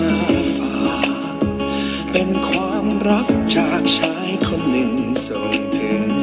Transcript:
มาฝากเป็นความรักจากชายคนหนึ่งส่งถึง